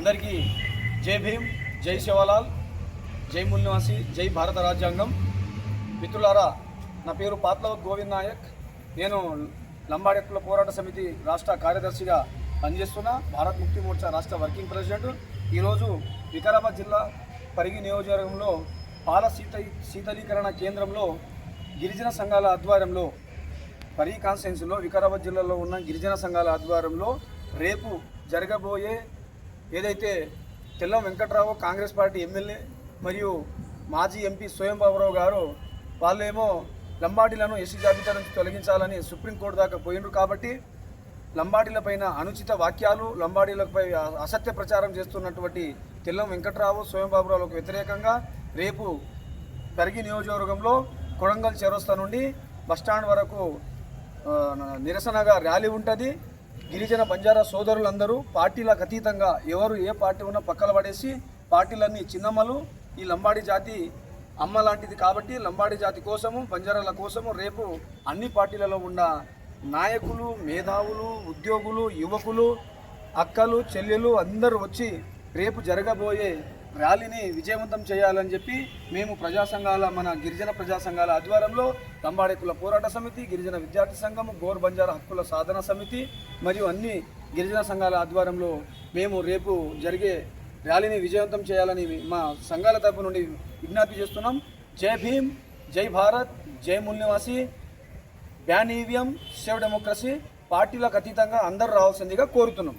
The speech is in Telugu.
అందరికీ జై భీమ్ జై శివలాల్ జై ముల్నివాసి జై భారత రాజ్యాంగం. మిత్రులారా నా పేరు పాత్లవ గోవింద్ నాయక్. నేను లంబాడెక్కుల పోరాట సమితి రాష్ట్ర కార్యదర్శిగా పనిచేస్తున్న. భారత్ ముక్తి మోర్చా రాష్ట్ర వర్కింగ్ ప్రెసిడెంట్. ఈరోజు వికారాబాద్ జిల్లా పరిగి నియోజకవర్గంలో పాల శీత శీతలీకరణ కేంద్రంలో గిరిజన సంఘాల ఆధ్వర్యంలో పరీ కాన్స్టిట్యున్సీలో వికారాబాద్ జిల్లాలో ఉన్న గిరిజన సంఘాల ఆధ్వర్యంలో రేపు జరగబోయే ఏదైతే Tellam Venkatrao Congress party MLA మరియు మాజీ ఎంపీ స్వయం బాబురావు గారు వాళ్ళేమో లంబాడీలను ఎస్సీ జాబితా నుంచి తొలగించాలని సుప్రీంకోర్టు దాకా పోయిండ్రు కాబట్టి లంబాడీలపైన అనుచిత వాక్యాలు లంబాడీలపై అసత్య ప్రచారం చేస్తున్నటువంటి తెల్లం వెంకట్రావు స్వయం బాబురావులకు వ్యతిరేకంగా రేపు పరిగి నియోజకవర్గంలో కొడంగల్ చౌరస్తా నుండి బస్టాండ్ వరకు నిరసనగా ర్యాలీ ఉంటుంది. గిరిజన బంజారా సోదరులందరూ పార్టీలకు అతీతంగా ఎవరు ఏ పార్టీ ఉన్నా పక్కన పడేసి పార్టీలన్నీ చిన్నమ్మలు ఈ లంబాడి జాతి అమ్మ లాంటిది కాబట్టి లంబాడి జాతి కోసము బంజారాల కోసము రేపు అన్ని పార్టీలలో ఉన్న నాయకులు మేధావులు ఉద్యోగులు యువకులు అక్కలు చెల్లెలు అందరూ వచ్చి రేపు జరగబోయే ర్యాలీని విజయవంతం చేయాలని చెప్పి మేము ప్రజా సంఘాల మన గిరిజన ప్రజా సంఘాల ఆధ్వర్యంలో లంబాడేకుల పోరాట సమితి గిరిజన విద్యార్థి సంఘం గోర్ బంజారా హక్కుల సాధన సమితి మరియు అన్ని గిరిజన సంఘాల ఆధ్వర్యంలో మేము రేపు జరిగే ర్యాలీని విజయవంతం చేయాలని మా సంఘాల తరపు నుండి విజ్ఞప్తి చేస్తున్నాం. జై భీమ్ జై భారత్ జై ముల్నివాసి. బ్యాన్ ఈవీఎం సేవ్ డెమోక్రసీ పార్టీలకు అతీతంగా అందరూ రావాల్సిందిగా కోరుతున్నాం.